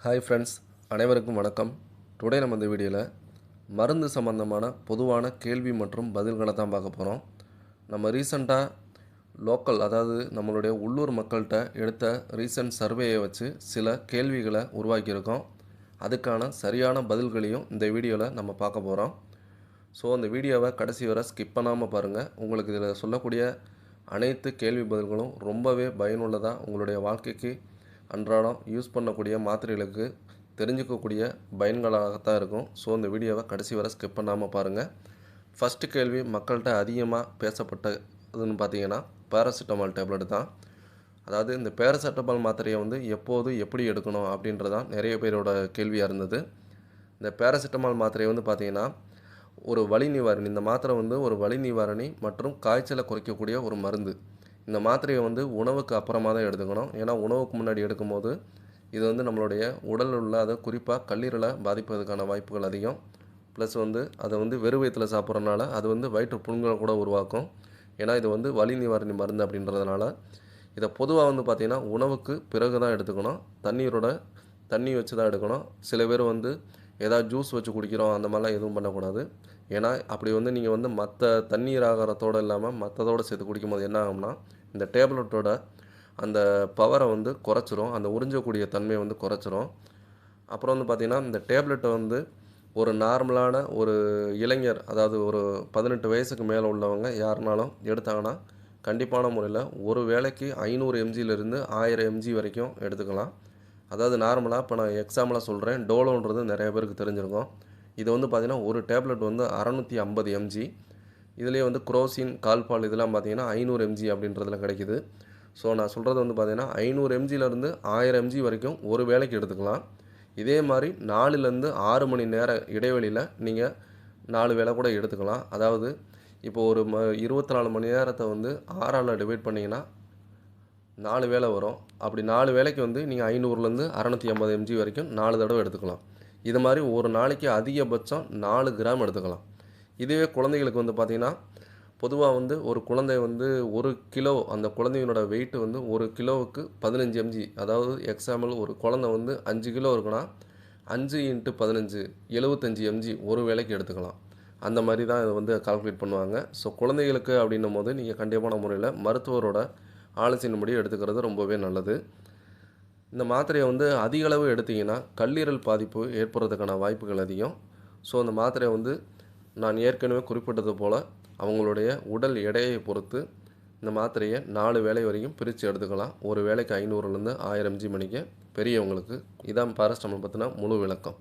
Hi friends அனைவருக்கும் வணக்கம். Today நம்ம இந்த வீடியோவில் மருந்து சம்பந்தமான பொதுவான கேள்வி மற்றும் பதில்களை தான் பார்க்க போகிறோம் நம்ம ரீசண்டாக லோக்கல் அதாவது நம்மளுடைய உள்ளூர் மக்கள்கிட்ட எடுத்த ரீசன்ட் சர்வேயை வச்சு சில கேள்விகளை உருவாக்கியிருக்கோம். அதுக்கான சரியான பதில்களையும் இந்த வீடியோவில் நம்ம பார்க்க போகிறோம் ஸோ அந்த வீடியோவை கடைசி வரை ஸ்கிப் பண்ணாமல் பாருங்கள் உங்களுக்கு இதில் சொல்லக்கூடிய அனைத்து கேள்வி பதில்களும் ரொம்பவே பயனுள்ளதாக உங்களுடைய வாழ்க்கைக்கு அன்றாடம் யூஸ் பண்ணக்கூடிய மாத்திரைகளுக்கு தெரிஞ்சுக்கக்கூடிய பயன்களாகத்தான் இருக்கும். ஸோ இந்த வீடியோவை கடைசி வரை ஸ்கிப் பண்ணாமல் பாருங்கள் ஃபஸ்ட்டு கேள்வி மக்கள்கிட்ட அதிகமாக பேசப்பட்டதுன்னு பார்த்தீங்கன்னா பேராசிட்டமால் டேப்லெட் தான். அதாவது இந்த பேராசிட்டமால் மாத்திரையை வந்து எப்போது எப்படி எடுக்கணும் அப்படின்றதான் நிறைய பேரோட கேள்வியாக இருந்தது. இந்த பேராசிட்டமால் மாத்திரையை வந்து பார்த்தீங்கன்னா ஒரு வலி நிவாரணி இந்த மாத்திரை வந்து ஒரு வலி நிவாரணி மற்றும் காய்ச்சலை குறைக்கக்கூடிய ஒரு மருந்து. இந்த மாத்திரையை வந்து உணவுக்கு அப்புறமா தான் எடுத்துக்கணும். ஏன்னா உணவுக்கு முன்னாடி எடுக்கும்போது இது வந்து நம்மளுடைய உடலில் உள்ள அதை குறிப்பாக கல்லீரலை பாதிப்பதற்கான வாய்ப்புகள் அதிகம். ப்ளஸ் வந்து அதை வந்து வெறும் வயிற்றில் சாப்பிட்றதுனால அது வந்து வயிற்று புண்களை கூட உருவாக்கும். ஏன்னா இது வந்து வலி நிவாரணி மருந்து அப்படின்றதுனால இதை பொதுவாக வந்து பார்த்திங்கன்னா உணவுக்கு பிறகு தான் எடுத்துக்கணும். தண்ணீரோட தண்ணி வச்சு தான் எடுக்கணும். சில பேர் வந்து ஏதாவது ஜூஸ் வச்சு குடிக்கிறோம் அந்த மாதிரிலாம் எதுவும் பண்ணக்கூடாது. ஏன்னா அப்படி வந்து நீங்கள் வந்து மற்ற தண்ணீர் ஆகாரத்தோடு இல்லாமல் மற்றதோடு சேர்த்து குடிக்கும்போது என்ன ஆகும்னா இந்த டேப்லெட்டோட அந்த பவரை வந்து குறைச்சிரும். அந்த உறிஞ்சக்கூடிய தன்மையை வந்து குறைச்சிரும். அப்புறம் வந்து பார்த்திங்கன்னா இந்த டேப்லெட்டை வந்து ஒரு நார்மலான ஒரு இளைஞர் அதாவது ஒரு பதினெட்டு வயசுக்கு மேலே உள்ளவங்க யாருனாலும் எடுத்தாங்கன்னா கண்டிப்பான முறையில் ஒரு வேளைக்கு ஐநூறு எம்ஜியிலேருந்து ஆயிரம் எம்ஜி வரைக்கும் எடுத்துக்கலாம். அதாவது நார்மலாக இப்போ நான் எக்ஸாம்பிளாக சொல்கிறேன் டோலோன்றது நிறைய பேருக்கு தெரிஞ்சிருக்கும். இது வந்து பார்த்திங்கன்னா ஒரு டேப்லெட் வந்து அறநூற்றி ஐம்பது எம்ஜி இதுலேயே வந்து குரோசின் கால்பால் இதெல்லாம் பார்த்தீங்கன்னா ஐநூறு எம்ஜி அப்படின்றதுல கிடைக்கிது. ஸோ நான் சொல்கிறது வந்து பார்த்திங்கன்னா ஐநூறு எம்ஜிலேருந்து ஆயிரம் எம்ஜி வரைக்கும் ஒரு வேளைக்கு எடுத்துக்கலாம். இதே மாதிரி நாலுலேருந்து ஆறு மணி நேர இடைவெளியில் நீங்கள் நாலு வேளை கூட எடுத்துக்கலாம். அதாவது இப்போ ஒரு ம இருபத்தி நாலு மணி நேரத்தை வந்து ஆறால் டிவைட் பண்ணிங்கன்னா நாலு வேலை வரும். அப்படி நாலு வேளைக்கு வந்து நீங்கள் ஐநூறுலேருந்து அறநூற்றி ஐம்பது எம்ஜி வரைக்கும் நாலு தடவை எடுத்துக்கலாம். இது மாதிரி ஒரு நாளைக்கு அதிகபட்சம் நாலு கிராம் எடுத்துக்கலாம். இதுவே குழந்தைகளுக்கு வந்து பார்த்திங்கன்னா பொதுவாக வந்து ஒரு குழந்தை வந்து ஒரு கிலோ அந்த குழந்தையினோட வெயிட் வந்து ஒரு கிலோவுக்கு பதினஞ்சு எம்ஜி அதாவது எக்ஸாம்பிள் ஒரு குழந்தை வந்து அஞ்சு கிலோ இருக்குன்னா அஞ்சு இன்ட்டு பதினஞ்சு எழுபத்தஞ்சி எம்ஜி ஒரு வேளைக்கு எடுத்துக்கலாம். அந்த மாதிரி தான் இதை வந்து கால்குலேட் பண்ணுவாங்க. ஸோ குழந்தைகளுக்கு அப்படின்னும் போது நீங்கள் கண்டிப்பான முறையில் மருத்துவரோட ஆலோசனைப்படி எடுத்துக்கிறது ரொம்பவே நல்லது. இந்த மாத்திரையை வந்து அதிக அளவு எடுத்திங்கன்னா கல்லீரல் பாதிப்பு ஏற்படுறதுக்கான வாய்ப்புகள் அதிகம். ஸோ அந்த மாத்திரையை வந்து நான் ஏற்கனவே குறிப்பிட்டது போல் அவங்களுடைய உடல் எடையை பொறுத்து இந்த மாத்திரையை நாலு வேலை வரைக்கும் பிரித்து எடுத்துக்கலாம். ஒரு வேலைக்கு ஐநூறுலேருந்து ஆயிரம் ஜி மணிக்கு பெரியவங்களுக்கு. இதான் பாரஸ்டமல் பற்றின முழு விளக்கம்.